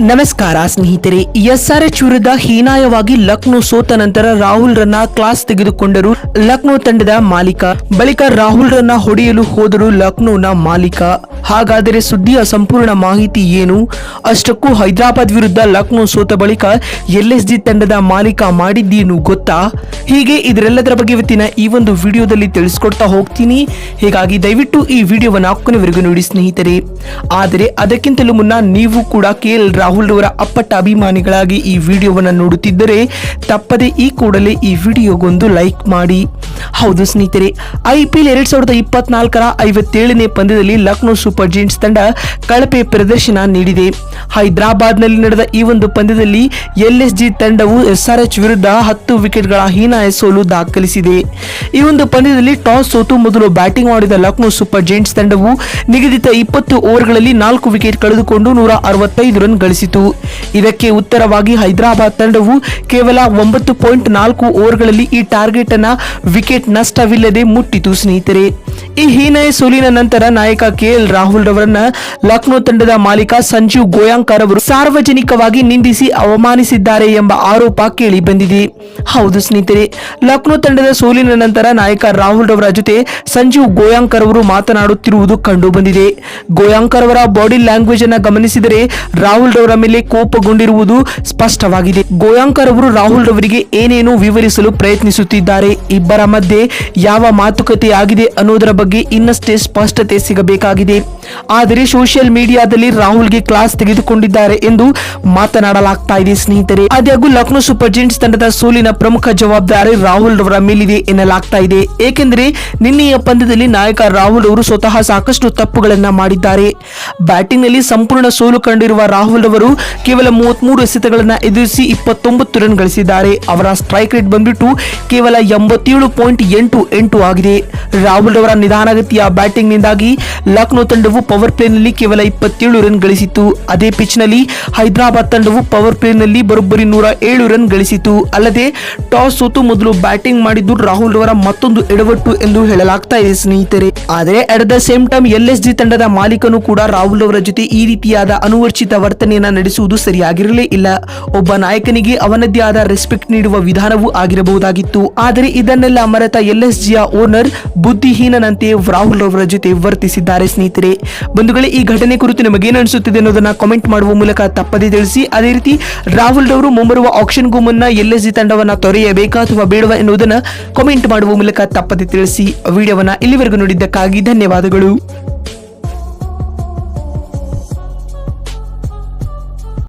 ನಮಸ್ಕಾರ ಸ್ನೇಹಿತರೆ, ಎಸ್ಆರ್ಎಚ್ ವಿರುದ್ಧ ಹೀನಾಯವಾಗಿ ಲಕ್ನೋ ಸೋತ ನಂತರ ರಾಹುಲ್ ರನ್ನ ಕ್ಲಾಸ್ ತೆಗೆದುಕೊಂಡರು ಲಕ್ನೋ ತಂಡದ ಮಾಲೀಕ. ಬಳಿಕ ರಾಹುಲ್ ರನ್ನ ಹೊಡೆಯಲು ಹೋದರು ಲಕ್ನೋನ ಮಾಲೀಕ ಹಾಗಾದರೆ ಸುದ್ದಿಯ ಸಂಪೂರ್ಣ ಮಾಹಿತಿ ಏನು? ಅಷ್ಟಕ್ಕೂ ಹೈದರಾಬಾದ್ ವಿರುದ್ಧ ಲಕ್ನೋ ಸೋತ ಬಳಿಕ ಎಲ್ಎಸ್ಜಿ ತಂಡದ ಮಾಲೀಕ ಮಾಡಿದ್ದೇನು ಗೊತ್ತಾ? ಹೀಗೆ ಇದರೆಲ್ಲದರ ಬಗ್ಗೆ ಇವತ್ತಿನ ಈ ಒಂದು ವಿಡಿಯೋದಲ್ಲಿ ತಿಳಿಸ್ಕೊಡ್ತಾ ಹೋಗ್ತೀನಿ. ಹೀಗಾಗಿ ದಯವಿಟ್ಟು ಈ ವಿಡಿಯೋವನ್ನು ಕೊನೆವರೆಗೂ ನೋಡಿ ಸ್ನೇಹಿತರೆ. ಆದರೆ ಅದಕ್ಕಿಂತಲೂ ಮುನ್ನ ನೀವು ಕೂಡ ಕೆ ಎಲ್ ರಾಹುಲ್ ಅವರ ಅಪ್ಪಟ್ಟ ಅಭಿಮಾನಿಗಳಾಗಿ ಈ ವಿಡಿಯೋವನ್ನು ನೋಡುತ್ತಿದ್ದರೆ ತಪ್ಪದೆ ಈ ಕೂಡಲೇ ಈ ವಿಡಿಯೋಗೊಂದು ಲೈಕ್ ಮಾಡಿ. ಹೌದು ಸ್ನೇಹಿತರೆ ಐಪಿಎಲ್ ಎರಡ್ ಸಾವಿರದ ಇಪ್ಪತ್ನಾಲ್ಕರ ಐವತ್ತೇಳನೇ ಪಂದ್ಯದಲ್ಲಿ ಲಕ್ನೋ ಸೂಪರ್ ಜೈಂಟ್ಸ್ ತಂಡ ಕಳಪೆ ಪ್ರದರ್ಶನ ನೀಡಿದೆ. ಹೈದರಾಬಾದ್ನಲ್ಲಿ ನಡೆದ ಈ ಒಂದು ಪಂದ್ಯದಲ್ಲಿ ಎಲ್ಎಸ್ಜಿ ತಂಡವು ಎಸ್ಆರ್ಎಚ್ ವಿರುದ್ಧ ಹತ್ತು ವಿಕೆಟ್ಗಳ ಹೀನಾಯ ಸೋಲು ದಾಖಲಿಸಿದೆ. ಈ ಒಂದು ಪಂದ್ಯದಲ್ಲಿ ಟಾಸ್ ಸೋತು ಮೊದಲು ಬ್ಯಾಟಿಂಗ್ ಮಾಡಿದ ಲಕ್ನೋ ಸೂಪರ್ ಜೈಂಟ್ಸ್ ತಂಡವು ನಿಗದಿತ ಇಪ್ಪತ್ತು ಓವರ್ಗಳಲ್ಲಿ ನಾಲ್ಕು ವಿಕೆಟ್ ಕಳೆದುಕೊಂಡು ನೂರ ಅರವತ್ತೈದು ರನ್ ಗಳಿಸಿತು. ಇದಕ್ಕೆ ಉತ್ತರವಾಗಿ ಹೈದರಾಬಾದ್ ತಂಡವು ಕೇವಲ ಒಂಬತ್ತು ಪಾಯಿಂಟ್ ನಾಲ್ಕು ಓವರ್ಗಳಲ್ಲಿ ಈ ಟಾರ್ಗೆಟ್ ಅನ್ನ ವಿಕೆಟ್ ನಷ್ಟವಿಲ್ಲದೆ ಮುಟ್ಟಿತು ಸ್ನೇಹಿತರೆ. ಈ ಹೀನಾಯ ಸೋಲಿನ ನಂತರ ನಾಯಕ ಕೆಎಲ್ ರಾಹುಲ್ ರವರನ್ನ ಲಕ್ನೋ ತಂಡದ ಮಾಲೀಕ ಸಂಜೀವ್ ಗೋಯಾಂಕರ್ ಅವರು ಸಾರ್ವಜನಿಕವಾಗಿ ನಿಂದಿಸಿ ಅವಮಾನಿಸಿದ್ದಾರೆ ಎಂಬ ಆರೋಪ ಕೇಳಿ ಬಂದಿದೆ. ಹೌದು ಸ್ನೇಹಿತರೆ, ಲಕ್ನೋ ತಂಡದ ಸೋಲಿನ ನಂತರ ನಾಯಕ ರಾಹುಲ್ ರವರ ಜೊತೆ ಸಂಜೀವ್ ಗೋಯಾಂಕರ್ ಅವರು ಮಾತನಾಡುತ್ತಿರುವುದು ಕಂಡು ಬಂದಿದೆ. ಗೋಯಾಂಕರ್ ಅವರ ಬಾಡಿ ಲ್ಯಾಂಗ್ವೇಜ್ ಅನ್ನ ಗಮನಿಸಿದರೆ ರಾಹುಲ್ ರವರ ಮೇಲೆ ಕೋಪಗೊಂಡಿರುವುದು ಸ್ಪಷ್ಟವಾಗಿದೆ. ಗೋಯಾಂಕರ್ ಅವರು ರಾಹುಲ್ ರವರಿಗೆ ಏನೇನು ವಿವರಿಸಲು ಪ್ರಯತ್ನಿಸುತ್ತಿದ್ದಾರೆ. ಇಬ್ಬರ ಯಾವ ಮಾತುಕತೆ ಆಗಿದೆ ಅನ್ನೋದರ ಬಗ್ಗೆ ಇನ್ನಷ್ಟೇ ಸ್ಪಷ್ಟತೆ ಸಿಗಬೇಕಾಗಿದೆ. ಆದರೆ ಸೋಷಿಯಲ್ ಮೀಡಿಯಾದಲ್ಲಿ ರಾಹುಲ್ಗೆ ಕ್ಲಾಸ್ ತೆಗೆದುಕೊಂಡಿದ್ದಾರೆ ಎಂದು ಮಾತನಾಡಲಾಗ್ತಾ ಇದೆ ಸ್ನೇಹಿತರೆ. ಆದಾಗ್ಯೂ ಲಕ್ನೋ ಸೂಪರ್ ಜೈಂಟ್ಸ್ ತಂಡದ ಸೋಲಿನ ಪ್ರಮುಖ ಜವಾಬ್ದಾರಿ ರಾಹುಲ್ ರವರ ಮೇಲಿದೆ ಎನ್ನಲಾಗ್ತಾ ಇದೆ. ಏಕೆಂದರೆ ನಿನ್ನೆಯ ಪಂದ್ಯದಲ್ಲಿ ನಾಯಕ ರಾಹುಲ್ ಅವರು ಸ್ವತಃ ಸಾಕಷ್ಟು ತಪ್ಪುಗಳನ್ನ ಮಾಡಿದ್ದಾರೆ. ಬ್ಯಾಟಿಂಗ್ನಲ್ಲಿ ಸಂಪೂರ್ಣ ಸೋಲು ಕಂಡಿರುವ ರಾಹುಲ್ ಅವರು ಕೇವಲ ಮೂವತ್ಮೂರು ಎಸೆತಗಳನ್ನ ಎದುರಿಸಿ ಇಪ್ಪತ್ತೊಂಬತ್ತು ರನ್ ಗಳಿಸಿದ್ದಾರೆ. ಅವರ ಸ್ಟ್ರೈಕ್ ರೇಟ್ ಬಂದ್ಬಿಟ್ಟು ಕೇವಲ ಎಂಬತ್ತೇಳು ಪಾಯಿಂಟ್ ಎಂಟು ಎಂಟು ಆಗಿದೆ. ರಾಹುಲ್ ಅವರ ನಿಧಾನಗತಿಯ ಬ್ಯಾಟಿಂಗ್ ನಿಂದಾಗಿ ಲಕ್ನೋ ತಂಡವು ಪವರ್ ಪ್ಲೇನಲ್ಲಿ ಕೇವಲ ಇಪ್ಪತ್ತೇಳು ರನ್ ಗಳಿಸಿತು ಅದೇ ಪಿಚ್ನಲ್ಲಿ ಹೈದರಾಬಾದ್ ತಂಡವು ಪವರ್ ಪ್ಲೇನಲ್ಲಿ ಬರೋಬ್ಬರಿ ನೂರ ಏಳು ರನ್ ಗಳಿಸಿತು ಅಲ್ಲದೆ ಟಾಸ್ ಸೋತು ಮೊದಲು ಬ್ಯಾಟಿಂಗ್ ಮಾಡಿದ್ದು ರಾಹುಲ್ ಅವರ ಮತ್ತೊಂದು ಎಡವಟ್ಟು ಎಂದು ಹೇಳಲಾಗ್ತಾ ಇದೆ ಸ್ನೇಹಿತರೆ. ಆದರೆ at the same time L S G ತಂಡದ ಮಾಲೀಕನು ಕೂಡ ರಾಹುಲ್ ಅವರ ಜೊತೆ ಈ ರೀತಿಯಾದ ಅನುವರ್ಚಿತ ವರ್ತನೆಯನ್ನ ನಡೆಸುವುದು ಸರಿಯಾಗಿರಲೇ ಇಲ್ಲ. ಒಬ್ಬ ನಾಯಕನಿಗೆ ಅವನದ್ದೇ ಆದ ರೆಸ್ಪೆಕ್ಟ್ ನೀಡುವ ವಿಧಾನವೂ ಆಗಿರಬಹುದಾಗಿತ್ತು. ಆದರೆ ಇದನ್ನೆಲ್ಲ ಮರೆತ ಎಲ್ ಎಸ್ ಜಿಯ ಓನರ್ ಬುದ್ಧಿಹೀನನಂತೆ ರಾಹುಲ್ ಅವರ ಜೊತೆ ವರ್ತಿಸಿದ್ದಾರೆ ಸ್ನೇಹಿತರೆ. ಬಂಧುಗಳೇ, ಈ ಘಟನೆ ಕುರಿತು ನಿಮಗೇನು ಅನಿಸುತ್ತಿದೆ ಅನ್ನೋದನ್ನ ಕಾಮೆಂಟ್ ಮಾಡುವ ಮೂಲಕ ತಪ್ಪದೇ ತಿಳಿಸಿ, ಅದೇ ರೀತಿ ರಾಹುಲ್ ರವರು ಮುಂಬರುವ ಆಕ್ಷನ್ಗೂ ಮುನ್ನ ಜಿ ತಂಡವನ್ನ ತೊರೆಯಬೇಕಾ ಅಥವಾ ಬೇಡುವ ಎನ್ನುವುದನ್ನ ಕಾಮೆಂಟ್ ಮಾಡುವ ಮೂಲಕ ತಪ್ಪದೇ ತಿಳಿಸಿ, ವಿಡಿಯೋವನ್ನ ಇಲ್ಲಿವರೆಗೂ ನೋಡಿದ್ದಕ್ಕಾಗಿ ಧನ್ಯವಾದಗಳು.